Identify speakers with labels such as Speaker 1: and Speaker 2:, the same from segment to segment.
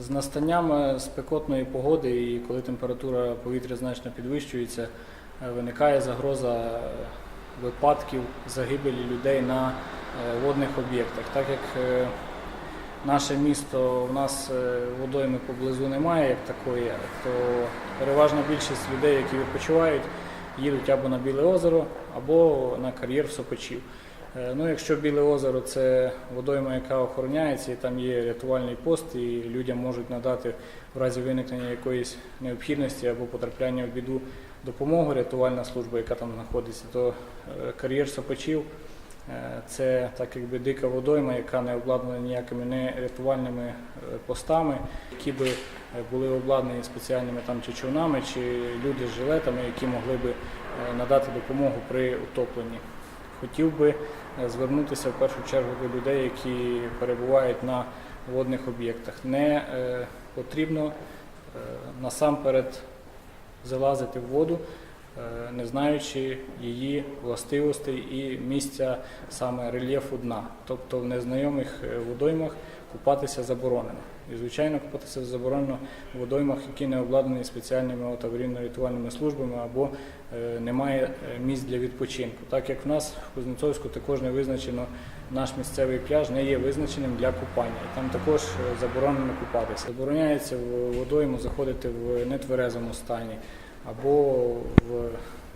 Speaker 1: З настанням спекотної погоди і коли температура повітря значно підвищується, е, виникає загроза е, випадків загибелі людей на е, водних об'єктах. Так як наше місто, у нас водойми поблизу немає як такої, то переважна більшість людей, які відпочивають, їдуть або на Біле озеро, або на кар'єр в Сопочів. Е, Ну, якщо Біле озеро це водойма, яка охороняється, і там є рятувальний пост, і людям можуть надати в разі виникнення якоїсь необхідності або потрапляння в біду допомогу рятувальна служба, яка там знаходиться, то е, кар'єр Сопочів е, це так якби дика водойма, яка не обладнана ніякими не рятувальними постами, які би були обладнані спеціальними там чи човнами, чи люди з жилетами, які могли би надати допомогу при утопленні. Хотів би е, звернутися в першу чергу до людей, які перебувають на водних об'єктах. Не е, потрібно е, насамперед залазити в воду, не знаючи її властивостей і місця саме рельєфу дна. Тобто в незнайомих водоймах купатися заборонено. І, звичайно, купатися заборонено в водоймах, які не обладнані спеціальними аварійно-рятувальними службами або е, немає е, місць для відпочинку. Так як в нас в Кузнецовську також не визначено наш місцевий пляж, не є визначеним для купання. Там також е, заборонено купатися. Забороняється в водойму заходити в нетверезому стані або в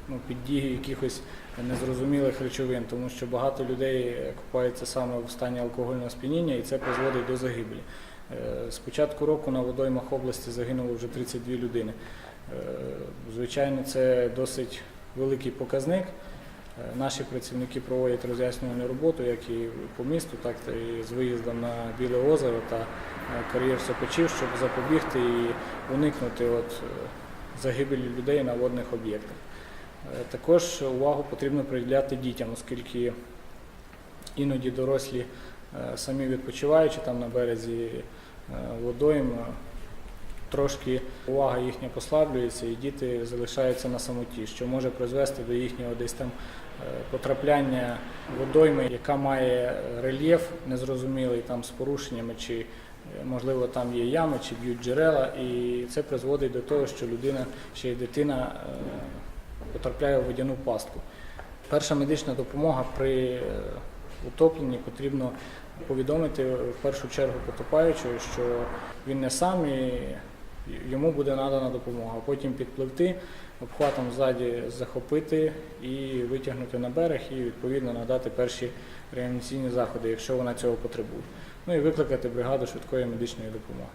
Speaker 1: ну, під дією якихось незрозумілих речовин, тому що багато людей купаються саме в стані алкогольного сп'яніння і це призводить до загибелі. Е, З початку року на водоймах області загинуло вже 32 людини. Е, Звичайно, це досить великий показник. Е, Наші працівники проводять роз'яснювальну роботу, як і по місту, так і з виїздом на Біле озеро та кар'єр Сопочів, щоб запобігти і уникнути от, загибелі людей на водних об'єктах. Також увагу потрібно приділяти дітям, оскільки іноді дорослі самі відпочиваючи там на березі е, водойм, е, трошки увага їхня послаблюється, і діти залишаються на самоті, що може призвести до їхнього десь там е, потрапляння водойми, яка має рельєф незрозумілий там з порушеннями, чи е, можливо там є ями, чи б'ють джерела, і це призводить до того, що людина, ще й дитина е, потрапляє в водяну пастку. Перша медична допомога при утопленні потрібно повідомити в першу чергу потопаючого, що він не сам і йому буде надана допомога. Потім підпливти, обхватом ззаді захопити і витягнути на берег, і відповідно надати перші реанімаційні заходи, якщо вона цього потребує. Ну і викликати бригаду швидкої медичної допомоги.